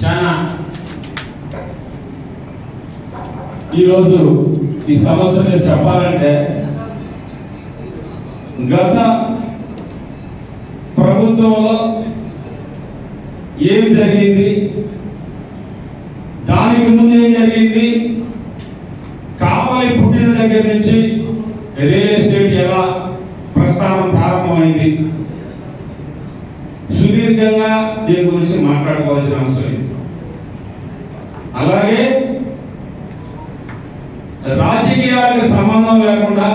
చాలా. ఈరోజు ఈ సమస్య మీద చెప్పాలంటే గత ప్రభుత్వంలో ఏం జరిగింది? దానికి ముందు ఏం జరిగింది? కావలి పుట్టిన దగ్గర నుంచి రియల్ ఎస్టేట్ ఎలా ప్రస్థానం ప్రారంభమైంది? సుదీర్ఘంగా దీని గురించి మాట్లాడుకోవాల్సిన అవసరం అలాగే రాజకీయాలకు సంబంధం లేకుండా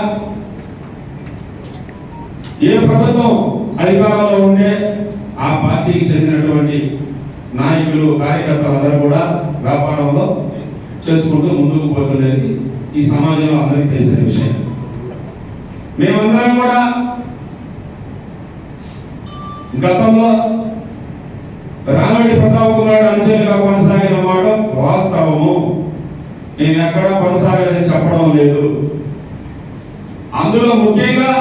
ఏ ప్రభుత్వం అధికారంలో ఉండే ఆ పార్టీకి చెందినటువంటి నాయకులు కార్యకర్తలు అందరూ కూడా వ్యాపారంలో చేసుకుంటూ ముందుకు పోతున్నది ఈ సమాజంలో అందరికీ తెలిసిన విషయం. మేమందరం కూడా గతంలో రామరెడ్డి ప్రతాప్ కుమార్ అంచెలుగా కొనసాగిన మాట వాస్తవము. నేను ఎక్కడా కొనసాగని చెప్పడం లేదు. అందులో ముఖ్యంగా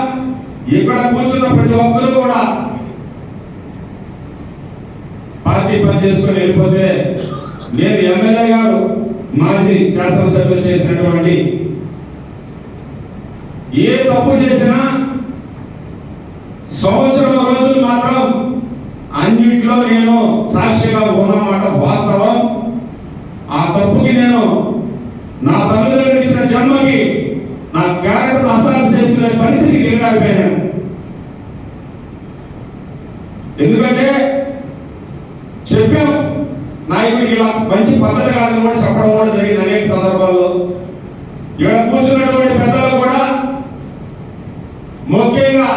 ఇక్కడ కూర్చున్న ప్రతి ఒక్కరూ కూడా పార్టీ పని చేసుకొని వెళ్ళిపోతే నేను ఎమ్మెల్యే గారు మాజీ శాసనసభ్యులు చేసినటువంటి ఏ తప్పు చేసినా సంవత్సరం రోజులు మాత్రం అన్ని అన్నిట్లో నేను సాక్షిగా ఉన్నమాట వాస్తవం. ఆ తప్పుకి నేను నా తల్లిదండ్రులు ఇచ్చిన జన్మకి నా క్యారెక్టర్ అసాలు చేసుకునే పరిస్థితికి దిగలేకపోయాను ఎందుకంటే చెప్పాం నాయకుడికి ఇలా మంచి పద్ధతి కాదని కూడా చెప్పడం కూడా జరిగింది అనేక సందర్భాల్లో. ఇక్కడ కూర్చున్నటువంటి పెద్దలు కూడా ముఖ్యంగా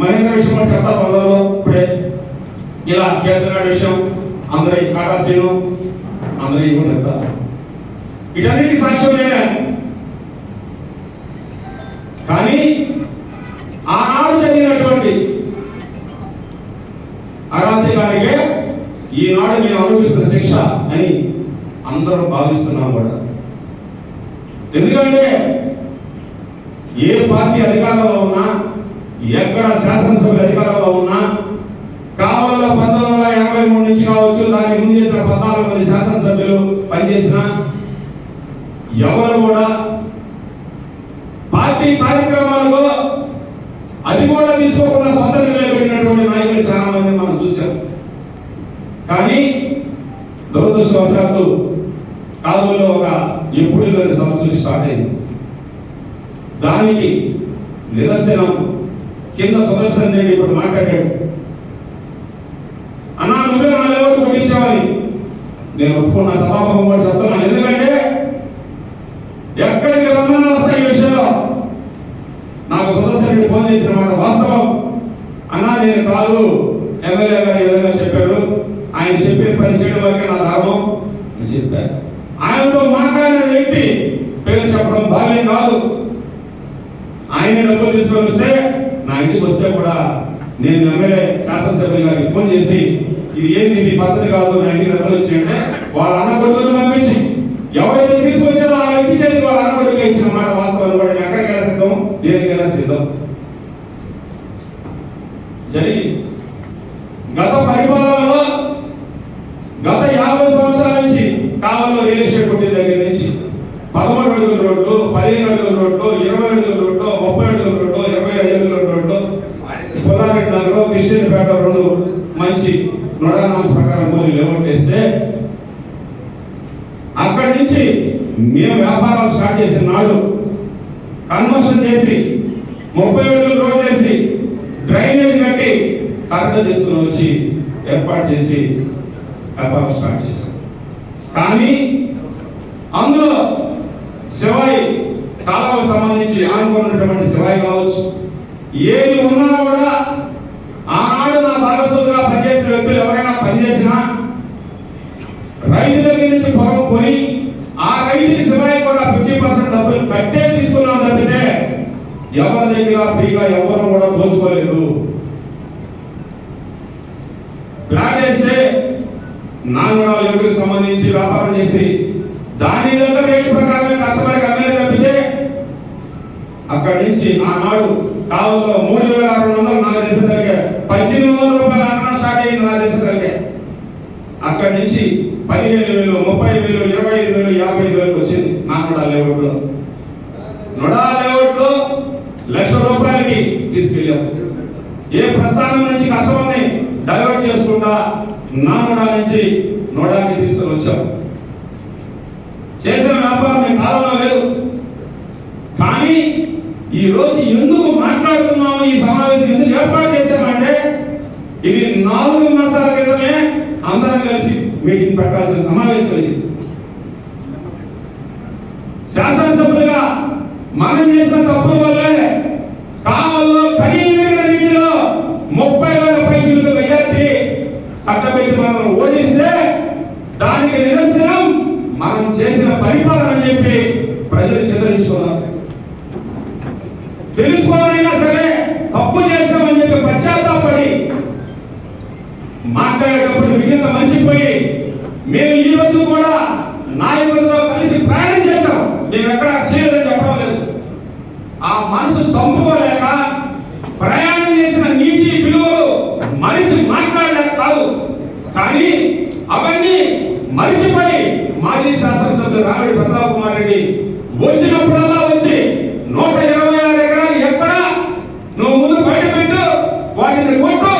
మహేంద్ర విషయంలో చెప్తా తొందరలో ఇలా కేసీఆర్ విషయం అందరి కాటాసీను అందరూ కూడా చెప్తా వీటన్నిటికీ సాక్ష్యం నేనే. కానీ ఆనాడు జరిగినటువంటి అరాచకానికే ఈనాడు మేము అనుభవిస్తున్న శిక్ష అని అందరం భావిస్తున్నాం కూడా. ఎందుకంటే ఏ పార్టీ అధికారంలో ఉన్నా ఎక్కడ శాసనసభ్యులు అధికారంలో ఉన్నా కావాల పంతొమ్మిది వందల ఎనభై మూడు నుంచి కావచ్చు దానికి ముందు చేసిన పద్నాలుగు మంది శాసనసభ్యులు పనిచేసిన ఎవరు కూడా పార్టీ కార్యక్రమాలకు అది కూడా తీసుకోకుండా సొంత నిలబెట్టినటువంటి నాయకులు చాలా మంది మనం చూసాం కానీ దురదృష్టవశాత్తు కాలువలో ఒక ఎప్పుడు లేని సంస్థలు స్టార్ట్ అయింది దానికి నిరసనం కింద సుదర్శన్ రెడ్డి ఇప్పుడు మాట్లాడాడు. అన్నా నా లేవరకు కొట్టించావని నేను ఒప్పుకున్న సభాపం కూడా చెప్తున్నాను ఎందుకంటే ఎక్కడికి రమ్మని వస్తాయి ఈ విషయంలో నాకు సుదర్శన్ ఫోన్ చేసిన మాట వాస్తవం. అన్నా నేను కాదు. ఎమ్మెల్యే గారు ఏదైనా చెప్పారు. ఆయన చెప్పిన పని చేయడం వరకే నా లాభం అని చెప్పారు ఆయనతో మాట్లాడిన వ్యక్తి పేరు చెప్పడం భావ్యం కాదు. ఆయన డబ్బులు తీసుకొని వస్తే నా ఇంటికి వస్తే కూడా నేను ఎమ్మెల్యే శాసనసభ్యులు గారికి ఫోన్ చేసి ఇది ఏంది? ఇది పద్ధతి కాదు నా ఇంటికి డబ్బులు వాళ్ళ అన్న కొడుకుని పంపించి. ఎవరైతే తీసుకొచ్చారో ఆ వ్యక్తి చేతి వాళ్ళ అన్న కొడుకు ఇచ్చిన మాట వాస్తవాలు కూడా ఎక్కడికైనా సిద్ధం దేనికైనా సిద్ధం జరిగి గత పరిపాలనలో గత యాభై సంవత్సరాల నుంచి కాలంలో రియల్ ఎస్టేట్ కొట్టిన దగ్గర నుంచి పదమూడు అడుగుల రోడ్డు పదిహేను అడుగుల రోడ్డు ఇరవై అడుగుల రోడ్డు ముప్పై అడుగుల రోడ్డు ఇరవై ఐదు అడుగుల రోడ్డు పొలారెడ్డి నగరం కృష్ణపేట రెండు మంచి నొడానామ్స్ ప్రకారం పోలి లేఅవుట్ వేస్తే అక్కడి నుంచి మేము వ్యాపారాలు స్టార్ట్ చేసిన నాడు కన్వర్షన్ చేసి ముప్పై వేలు రోడ్ చేసి డ్రైనేజ్ కట్టి కరెక్ట్ తీసుకుని వచ్చి ఏర్పాటు చేసి వ్యాపారం స్టార్ట్ చేశాం. కానీ అందులో శివాయి కాలాలకు సంబంధించి ఆనుకున్నటువంటి శివాయి కావచ్చు. ఏది ఉన్నా కూడా భాగస్వామిగా పనిచేసిన వ్యక్తులు ఎవరైనా పనిచేసినా రైతు దగ్గర నుంచి పొలం కొని ఆ రైతుకి శివాయి కూడా ఫిఫ్టీ పర్సెంట్ డబ్బులు కట్టే తీసుకున్నాం తప్పితే ఎవరి దగ్గర ఫ్రీగా ఎవరు కూడా దోచుకోలేదు. ప్లాన్ చేస్తే నాలుగు ఎరువులకు సంబంధించి వ్యాపారం చేసి దాని దగ్గర రేటు ప్రకారమే కస్టమర్కి అమ్మేది తప్పితే అక్కడి నుంచి ఆనాడు కావులో మూడు వేల ఆరు వందలు నాలుగు దేశం పద్దెనిమిది వందల రూపాయలు అన్నం స్టార్ట్ అయింది నా అక్కడి నుంచి పదిహేను వేలు ముప్పై వేలు ఇరవై ఐదు వేలు యాభై ఐదు వేలకు వచ్చింది. నా నోడా లేఅవుట్లో. నోడా లేఅవుట్లో లక్ష రూపాయలకి తీసుకెళ్ళాం. ఏ ప్రస్థానం నుంచి కష్టమని డైవర్ట్ చేసుకుంటా నా నోడా నుంచి నోడాకి తీసుకొని వచ్చాం. చేసిన వ్యాపారం మీ కాలంలో లేదు. ఈ రోజు ఎందుకు మాట్లాడుతున్నాము ఈ సమావేశం ఎందుకు ఏర్పాటు చేశామంటే ఇది నాలుగు మాసాల క్రితమే అందరం కలిసి మీటింగ్ పెట్టాల్సిన సమావేశం ఇది. శాసనసభ్యులుగా మనం చేసిన తప్పుల వల్ల కాలంలో కనీవిన రీతిలో ముప్పై వేల పైసలకు వెయ్యి కట్టబెట్టి మనం ఓడిస్తే దానికి నిదర్శనం మనం చేసిన పరిపాలన అని చెప్పి ప్రజలు చెందరించుకున్నారు తెలుసుకోవాలైనా సరే తప్పు చేస్తామని చెప్పి పశ్చాత్తాపడి మాట్లాడేటప్పుడు మిగత మంచిపోయి మేము ఈ రోజు కూడా నాయకులతో కలిసి ప్రయాణం చేశాం మేము ఎక్కడ చేయలేదని చెప్పడం లేదు ఆ మనసు చంపుకోలేక ప్రయాణం చేసిన నీతి విలువలు మరిచి మాట్లాడలేక కాదు. కానీ అవన్నీ మరిచిపోయి మాజీ శాసనసభ్యులు రావిడి ప్రతాప్ కుమార్ రెడ్డి వచ్చినప్పుడల్లా వచ్చి నూట ఇరవై ఆరు ఎకరాలు ఎక్కడ నువ్వు ముందు బయట పెట్టు వాటిని కొట్టు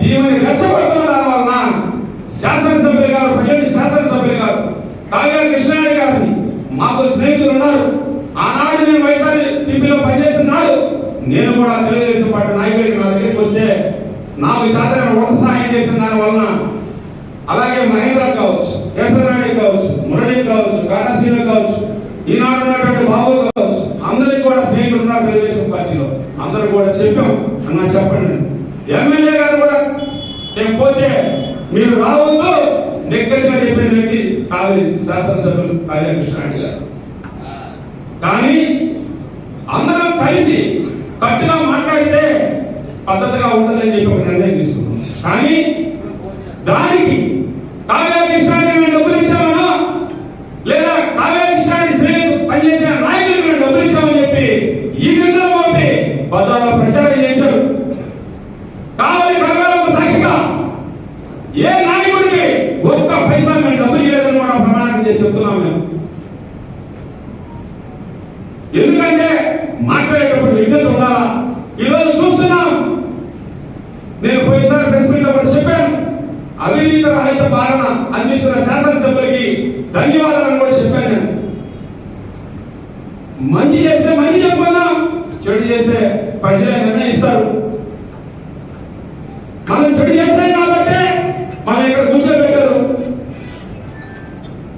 దీవెని రెచ్చగొడుతున్నారు వలన శాసనసభ్యులు గారు ప్రజెంట్ శాసనసభ్యులు గారు కావ్య కృష్ణారెడ్డి గారిని మాకు స్నేహితులు ఉన్నారు ఆనాడు నేను వైఎస్ఆర్ టీపీలో పనిచేసిన నాడు నేను కూడా తెలుగుదేశం పార్టీ నాయకుడికి నా దగ్గరికి వస్తే నాకు చేతన ఒక సహాయం చేసిన దాని వలన అలాగే మహేంద్ర కావచ్చు కేశవనాయుడు కావచ్చు మురళి కావచ్చు కాటాసీన కావచ్చు ఈనాడు ఉన్నటువంటి బాబు కావచ్చు అందరికి కూడా స్నేహితులు ఉన్నారు తెలుగుదేశం పార్టీలో. అందరూ కూడా చెప్పాం. అన్న చెప్పండి. ఎమ్మెల్యే గారు కూడా నేను పోతే మీరు రావద్దు నెక్కచ్చిగా చెప్పిన వ్యక్తి కావాలి శాసనసభ్యులు కావ్య కృష్ణారెడ్డి గారు. కానీ అందరం కలిసి కట్టుగా మాట్లాడితే పద్ధతిగా ఉంటుందని చెప్పి ఒక నిర్ణయం తీసుకున్నాం. కానీ దానికి కావ్య కృష్ణారెడ్డి మేము డబ్బులు ఇచ్చామనో లేదా కావ్య కృష్ణారెడ్డి స్నేహితు పనిచేసిన నాయకులకు మేము డబ్బులు ఇచ్చామని చెప్పి ఈ విధంగా పోతే బజార్లో ప్రచారం చేశారు కావాలి కలగాలకు సాక్షిగా ఏ నాయకుడికి ఒక్క పైసా మేము డబ్బులు ఇవ్వలేదని కూడా ప్రమాణం చేసి చెప్తున్నాం మేము ఎందుకంటే మాట్లాడేటప్పుడు విజ్ఞత ఉండాలా ఈరోజు చూస్తున్నాం నేను పోయినసారి ప్రెస్ మీట్లో కూడా చెప్పాను అవినీతి రహిత పాలన అందిస్తున్న శాసనసభ్యులకి ధన్యవాదాలను కూడా చెప్పాను నేను. మంచి చేస్తే మంచి చెప్పుకుందాం చెడు చేస్తే ప్రజలే నిర్ణయిస్తారు మనం చెడు చేస్తే కాబట్టి మనం ఇక్కడ కూర్చోబెట్టారు.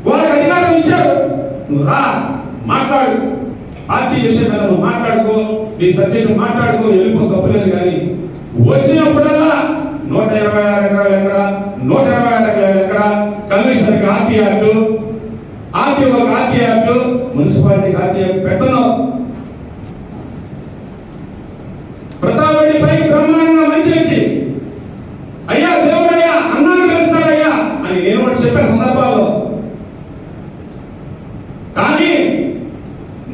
వాళ్ళకి అధికారం ఇచ్చారు. నువ్వు రా మాట్లాడు. పార్టీ విషయం మీద నువ్వు మాట్లాడుకో నీ సబ్జెక్టు మాట్లాడుకో వెళ్ళిపో కప్పులేదు కానీ వచ్చినప్పుడల్లా నూట ఇరవై ఆరు ఎకరాలు ఎక్కడ? నూట ఇరవై ఆరు ఎకరాలు ఎక్కడ? కమిషనర్కి ఆర్టీ యాక్టు ఆర్టీఓకి ఆర్టీ యాక్టు మున్సిపాలిటీకి ఆర్టీ యాక్ట్ పెట్టను ప్రతాప్ రెడ్డి పై బ్రహ్మాండంగా మంచి వ్యక్తి అయ్యా దేవుడయ్యా అన్నాను పిలుస్తాడయ్యా అని నేను కూడా చెప్పే సందర్భాల్లో కానీ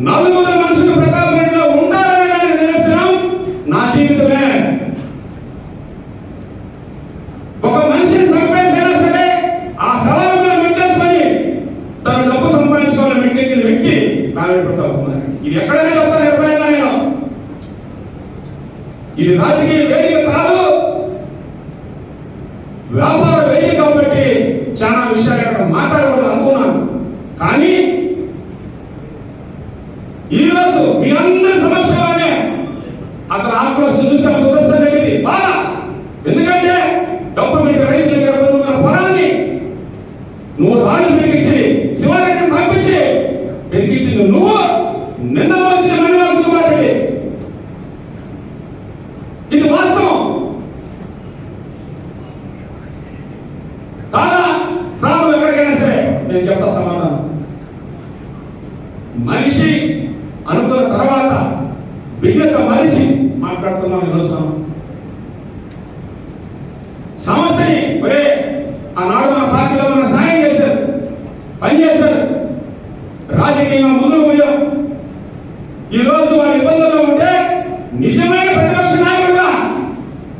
నలుగురు మనుషులు ప్రతాప్ రెడ్డిలో ఉండాలనే నిదర్శనం నా జీవితమే ఒక మనిషిని చంపేసైనా సరే ఆ సవాలుగా మెట్టేసుకొని తను డబ్బు సంపాదించుకోవాలని మెట్టెక్కిన వ్యక్తి నారాయణ ప్రతాప్ కుమార్ రెడ్డి. ఇది ఎక్కడైనా చెప్తాను ఎప్పుడైనా నేను ఇది రాజకీయ వేదిక కాదు వ్యాపార వేదిక కాబట్టి చాలా విషయాలు ఇక్కడ మాట్లాడకూడదు అనుకున్నాను కానీ ఈ రోజు మీ అందరి సమక్షంలోనే అతను ఆక్రోశం చూసాం సుదర్శన్ రెడ్డిది బాధ ఎందుకంటే డబ్బు మీకు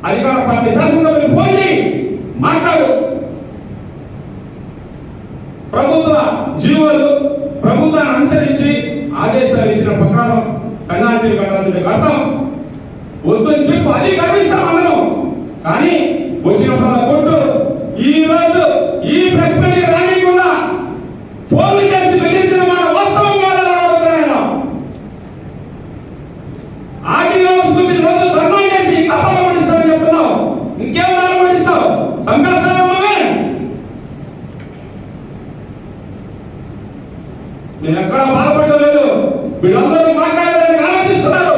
అధికార పార్టీ శాసనసభ్యులు ఫోన్ చేయి మాట్లాడు. ప్రభుత్వ జీవోలు ప్రభుత్వాన్ని అనుసరించి ఆదేశాలు ఇచ్చిన ప్రకారం పెనాల్టీ కట్టాలని కడతాం వద్దు చెప్పు అది గర్విస్తామన్నాం కానీ వచ్చినప్పుడు కొట్టు ఈ రోజు ఈ ప్రెస్ మీట్ రాయకుండా ఫోన్ నేను ఎక్కడా బాధపడటం లేదు వీళ్ళందరూ మాట్లాడేదానికి ఆలోచిస్తున్నారు.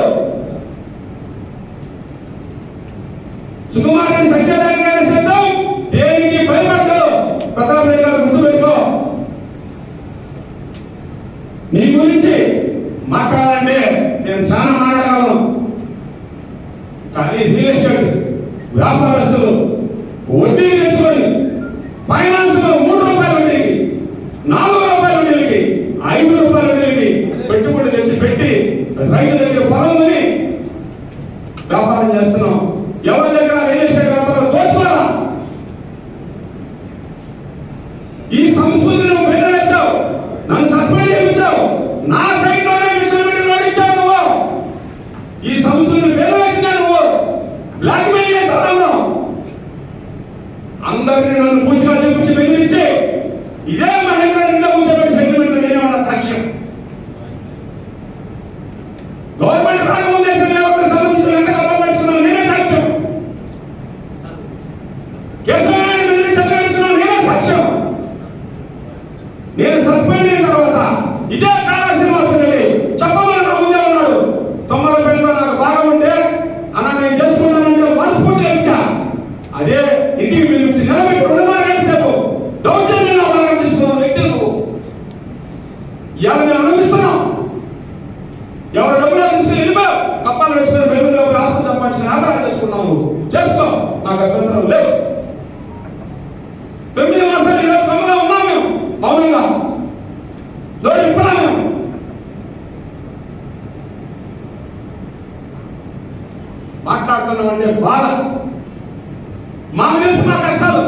సుకుమార్ రెడ్డి సత్యాదాన్ని సిద్ధం దేనికి 안다그리는 보지마 정치 매듭있지? 이래 అంటే బాధ మాకు తెలుసు మా కష్టాలు.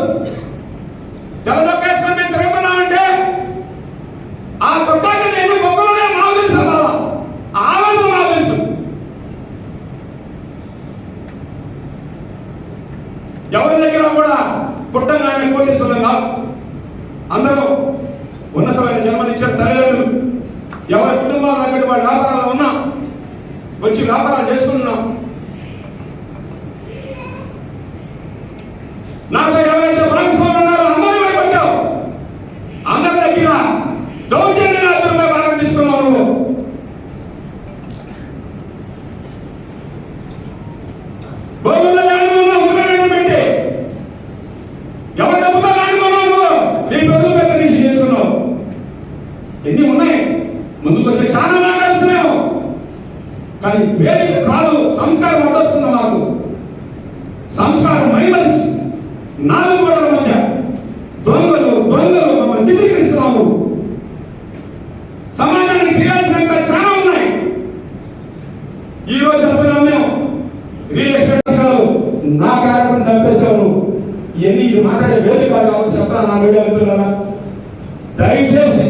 దయచేసి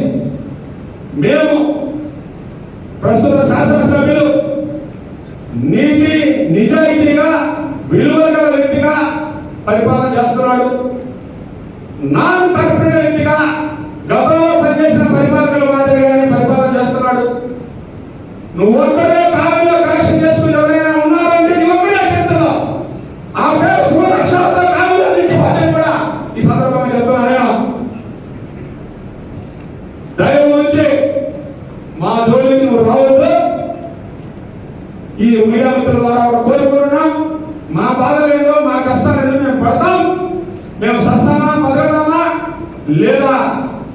మేము ప్రస్తుత శాసనసభ్యులు నీతి నిజాయితీగా విలువ గల వ్యక్తిగా పరిపాలన చేస్తున్నాడు. నాన్ తరపున వ్యక్తిగా గతంలో పనిచేసిన పరిపాలనల మాదిరిగానే పరిపాలన చేస్తున్నాడు. నువ్వు ఒక్కడే కాలంలో కరెక్షన్ చేసుకుని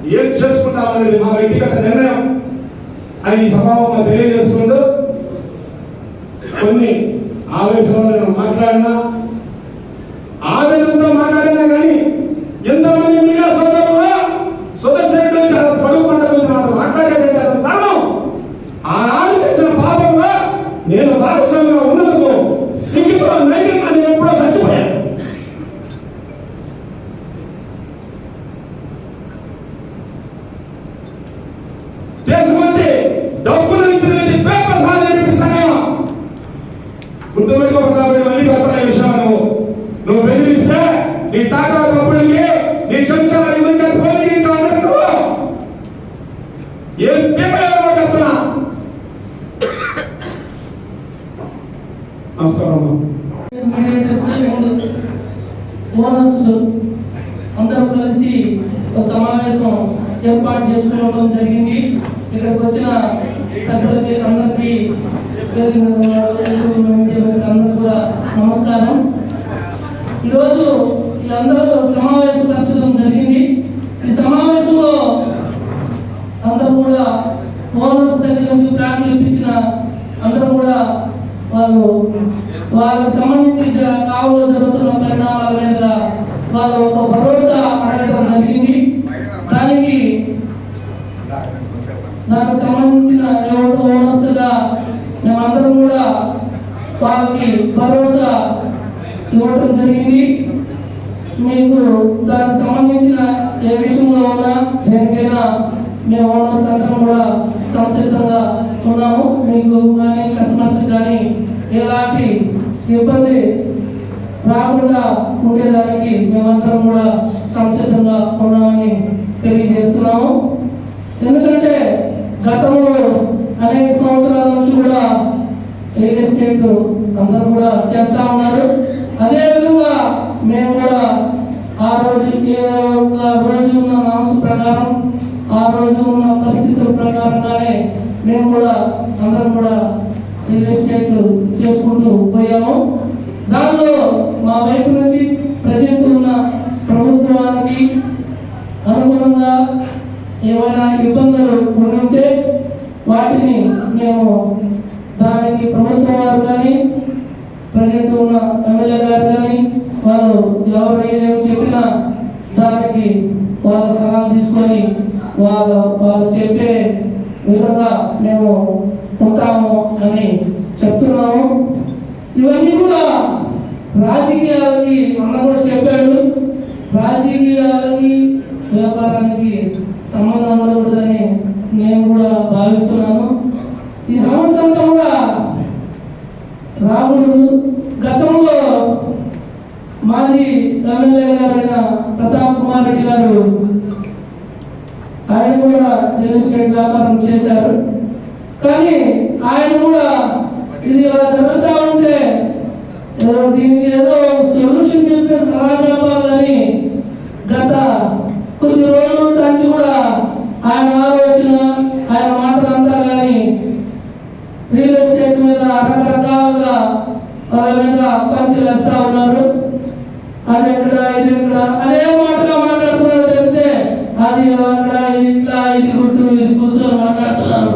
ఏం చేసుకుంటాం అనేది మా వ్యక్తిగత నిర్ణయం. అని ఈ సమావంలో తెలియజేసుకుంటూ కొన్ని ఆవేశంలో నేను మాట్లాడినా. ఆవేదనతో మాట్లాడినా కానీ ఏం పేరు చెప్తున్నా నమస్కారం ఓనర్స్ అందరూ కలిసి ఒక సమావేశం ఏర్పాటు చేసుకోవడం జరిగింది ఇక్కడికి వచ్చిన పెద్దలకి అందరికీ వేదిక కూడా నమస్కారం. ఈరోజు ఈ అందరూ సమావేశం జరిగింది ఈ సమావేశంలో అందరూ కూడా ఓనర్స్ దగ్గర నుంచి ప్లాట్లు ఇప్పించిన అందరూ కూడా వాళ్ళు వాళ్ళకి సంబంధించి కావులో జరుగుతున్న పరిణామాల మీద వాళ్ళు ఒక భరోసా అడగటం జరిగింది. దానికి దానికి సంబంధించిన ఎవరు ఓనర్స్గా మేమందరం కూడా వాళ్ళకి భరోసా ఇవ్వడం జరిగింది. మీకు దానికి సంబంధించిన ఏ విషయంలో ఉన్నా దేనికైనా మేము ఓనర్స్ అందరం కూడా సంసిద్ధంగా ఉన్నాము. మీకు కానీ కస్టమర్స్ కానీ ఎలాంటి ఇబ్బంది రాకుండా ఉండేదానికి మేమందరం కూడా సంసిద్ధంగా ఉన్నామని తెలియజేస్తున్నాము. ఎందుకంటే గతంలో అనేక సంవత్సరాల నుంచి కూడా రియల్ ఎస్టేట్ అందరూ కూడా చేస్తా ఉన్నారు. అదేవిధంగా మేము కూడా ఆ రోజు ఏ రోజు ఉన్న మనసు ప్రకారం ఆ రోజు ఉన్న పరిస్థితుల ప్రకారంగానే మేము కూడా అందరం కూడా ఇన్వెస్ట్మెంట్ చేసుకుంటూ పోయాము. దానిలో మా వైపు నుంచి ప్రజెంట్ ఉన్న ప్రభుత్వానికి అనుగుణంగా ఏమైనా ఇబ్బందులు ఉంటే వాటిని మేము దానికి ప్రభుత్వం వారు కానీ ప్రజెంట్ ఉన్న ఎమ్మెల్యే గారు కానీ వాళ్ళు ఎవరు ఏం చెప్పినా దానికి వాళ్ళ సలహా తీసుకొని వాళ్ళ వాళ్ళు చెప్పే విధంగా మేము అవుతాము అని చెప్తున్నాము. ఇవన్నీ కూడా రాజకీయాలకి అన్న కూడా చెప్పాడు. రాజకీయాలకి వ్యాపారానికి సంబంధం ఉండకూడదని నేను కూడా భావిస్తున్నాను. ఈ సమస్య అంతా కూడా రాముడు గతంలో మాజీ ఎమ్మెల్యే గారైన ప్రతాప్ కుమార్ రెడ్డి గారు ఆయన కూడా రియల్ ఎస్టేట్ వ్యాపారం చేశారు. కానీ ఆయన కూడా ఇది ఇలా జరుగుతూ ఉంటే దీనికి ఏదో సొల్యూషన్ చెప్పే సలహా చెప్పాలని గత కొద్ది రోజుల నుంచి కూడా ఆయన ఆలోచన ఆయన మాటలంతా కానీ రియల్ ఎస్టేట్ మీద రకరకాలుగా వాళ్ళ మీద పంచులు వేస్తా ఉన్నారు. అది ఎక్కడ ఇది ఎక్కడ? అదే మాటగా మాట్లాడుతున్నారు చెప్తే అది అక్కడ ఇది ఇట్లా ఇది గుట్టు ఇది కూర్చొని మాట్లాడుతున్నారు.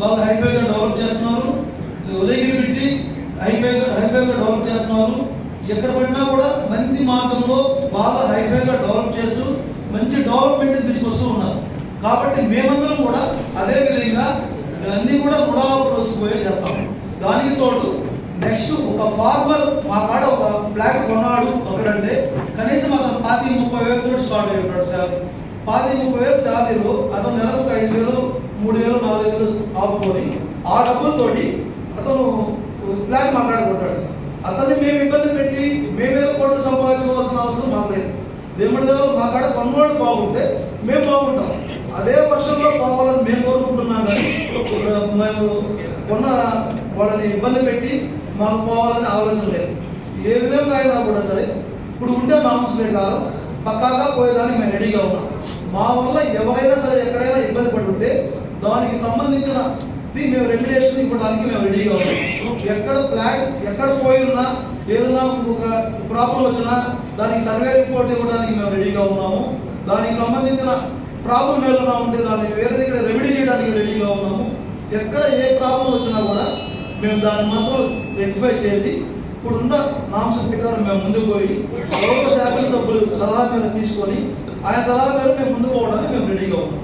వాళ్ళు బాగా హైఫైగా డెవలప్ చేస్తున్నారు. ఉదయగిరి బ్రిడ్జి హైఫైగా హైఫైగా డెవలప్ చేస్తున్నారు. ఎక్కడ పడినా కూడా మంచి మార్గంలో బాగా హైఫైగా డెవలప్ చేస్తూ మంచి డెవలప్మెంట్ తీసుకొస్తూ ఉన్నారు. కాబట్టి మేమందరం కూడా అదే విధంగా అన్ని కూడా పునరావృతం పోయే చేస్తాం. దానికి తోడు నెక్స్ట్ ఒక ఫార్మర్ మా కాడ ఒక బ్లాక్ కొన్నాడు ఒకడంటే కనీసం అతను పాతి ముప్పై వేలతో స్టార్ట్ అయి సార్. పాతి ముప్పై వేలు శాలరీలో అతను నెలకు ఒక ఐదు వేలు మూడు వేలు నాలుగు వేలు ఆపుకొని ఆ డబ్బులతోటి అతను ప్లాన్ మాట్లాడుకుంటాడు. కొట్టాడు అతన్ని మేము ఇబ్బంది పెట్టి మేమేదో కోట్లు సంపాదించుకోవాల్సిన అవసరం మాకు లేదు. దేవుడి దగ్గర మా కాడ కొన్నవాడు బాగుంటే మేము బాగుంటాం. అదే వర్షంలో పోవాలని మేము కోరుకుంటున్నాం కానీ మేము కొన్న వాళ్ళని ఇబ్బంది పెట్టి మాకు పోవాలని ఆలోచన లేదు. ఏ విధంగా అయినా కూడా సరే ఇప్పుడు ఉంటే మాంసం కాలం పక్కాగా పోయేదానికి మేము రెడీగా ఉన్నాం. మా వల్ల ఎవరైనా సరే ఎక్కడైనా ఇబ్బంది పడి ఉంటే దానికి సంబంధించిన ఇది మేము రెగ్యులేషన్ ఇవ్వడానికి మేము రెడీగా ఉన్నాం ఎక్కడ ప్లాన్ ఎక్కడ పోయి ఉన్నా ఏదైనా ఒక ప్రాబ్లం వచ్చినా దానికి సర్వే రిపోర్ట్ ఇవ్వడానికి మేము రెడీగా ఉన్నాము. దానికి సంబంధించిన ప్రాబ్లం ఏదైనా ఉంటే దాన్ని వేరే దగ్గర రెమెడీ చేయడానికి రెడీగా ఉన్నాము. ఎక్కడ ఏ ప్రాబ్లం వచ్చినా కూడా మేము దాన్ని మాత్రం రెక్టిఫై చేసి ఇప్పుడున్న నాంశం ప్రకారం మేము ముందుకు పోయి గౌరవ శాసనసభ్యులు సలహా మీద తీసుకొని ఆయన సలహా మీద మేము ముందుకు పోవడానికి మేము రెడీగా ఉన్నాము.